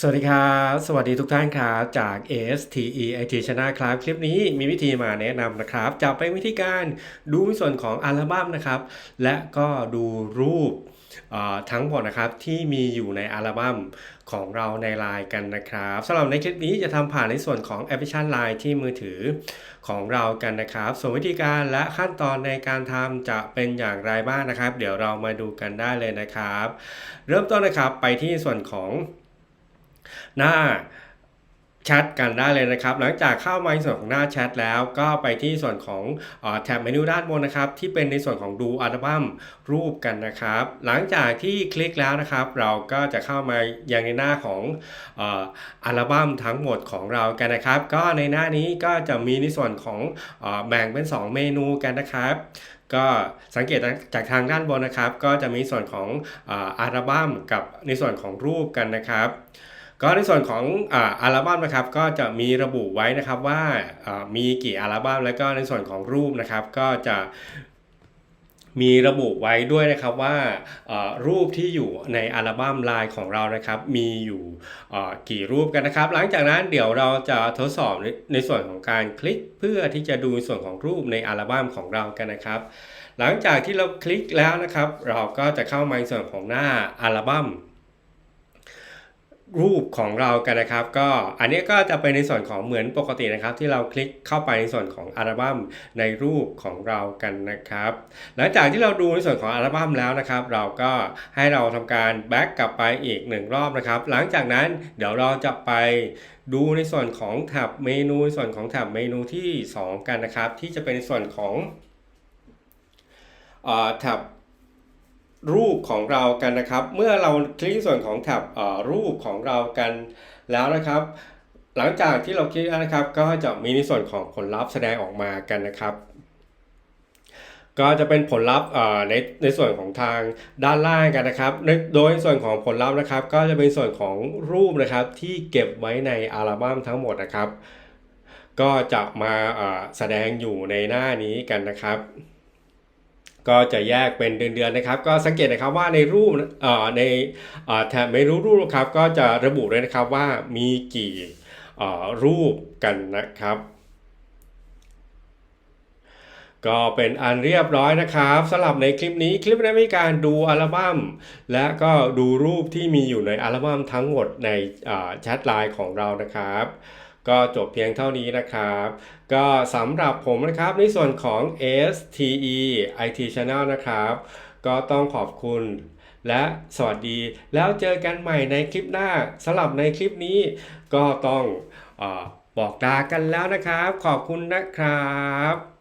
สวัสดีครับสวัสดีทุกท่านครับจาก ASTE IT Channel ครับ คลิปนี้มีวิธีมาแนะนำนะครับ จะเป็นวิธีการดูในส่วนของอัลบั้มนะครับ และก็ดูรูปทั้งหมดนะครับที่มีอยู่ในอัลบั้มของเราในไลน์กันนะครับสำหรับในคลิปนี้จะทำผ่านในส่วนของแอปพลิเคชัน Line ที่มือถือของเรากันนะครับ ส่วนวิธีการและขั้นตอนในการทำจะเป็นอย่างไรบ้างนะครับ เดี๋ยวเรามาดูกันได้เลยนะครับ เริ่มต้นนะครับไปที่ส่วนของ หน้าแชทกันได้เลยนะครับ หลังจากเข้ามาในส่วนของหน้าแชทแล้วก็ไปที่ส่วนของอ่อแท็บเมนูด้านบนนะครับ ที่เป็นในส่วนของดูอัลบั้มรูปกันนะครับ หลังจากที่คลิกแล้วนะครับ เราก็จะเข้ามายังในหน้าของอ่ออัลบั้มทั้งหมดของเรากันนะครับ ก็ในหน้านี้ก็จะมีในส่วนของอ่อแบ่งเป็น 2 เมนูกันนะครับก็สังเกตจากทางด้านบนนะครับ ก็จะมีส่วนของอาอัลบั้มกับในส่วนของรูปกันนะครับ ก็ในส่วนของอ่าอัลบั้มนะครับก็จะมีระบุไว้นะครับว่ามีกี่อัลบั้มแล้วก็ในส่วนของรูปนะครับก็จะมีระบุไว้ด้วยนะครับว่าอ่ารูปที่อยู่ในอัลบั้มไลน์ของเรานะครับ มีอยู่อ่ากี่รูปกันนะครับ หลังจากนั้นเดี๋ยวเราจะทดสอบในในส่วนของการคลิกเพื่อที่จะดูส่วนของรูปในอัลบั้มของเรากันนะครับ หลังจากที่เราคลิกแล้วนะครับ เราก็จะเข้ามาในส่วนของหน้าอัลบั้ม รูปของเรากันนะครับ ก็อันนี้ก็จะเป็นในส่วนของเหมือนปกตินะครับ ที่เราคลิกเข้าไปในส่วนของอัลบั้มในรูปของเรากันนะครับ หลังจากที่เราดูในส่วนของอัลบั้มแล้วนะครับ เราก็ให้เราทำการแบ็กกลับไปอีกหนึ่งรอบนะครับ หลังจากนั้นเดี๋ยวเราจะไปดูในส่วนของแท็บเมนูส่วนของแท็บเมนูที่ 2 กันนะครับ ที่จะเป็นในส่วนของแท็บ รูปของเรากันนะครับ เมื่อเราคลิกส่วนของแท็บรูปของเรากันแล้วนะครับ หลังจากที่เราคลิกแล้วนะครับ ก็จะมีในส่วนของผลลัพธ์แสดงออกมากันนะครับ ก็จะเป็นผลลัพธ์ในในส่วนของทางด้านล่างกันนะครับ โดยส่วนของผลลัพธ์นะครับ ก็จะเป็นส่วนของรูปนะครับที่เก็บไว้ในอัลบั้มทั้งหมดนะครับ ก็จะมาแสดงอยู่ในหน้านี้กันนะครับ ก็จะแยกเป็นเดือนๆนะครับ ก็สังเกตนะครับว่าในรูปเอ่อในเอ่อแถบเมนูรูปครับก็จะระบุเลยนะครับว่ามีกี่เอ่อรูปกันนะครับก็เป็นอันเรียบร้อยนะครับสำหรับในคลิปนี้คลิปนี้มีการดูอัลบั้ม และก็ดูรูปที่มีอยู่ในอัลบั้มทั้งหมดในอ่าแชทไลน์ของเรานะครับ ก็จบเพียงเท่านี้นะครับ ก็สำหรับผมนะครับในส่วนของ STE IT Channel นะครับ ก็ต้องขอบคุณและสวัสดีแล้วเจอกันใหม่ในคลิปหน้าสำหรับในคลิปนี้ก็ต้องอบอกลากันแล้วนะครับ ขอบคุณนะครับ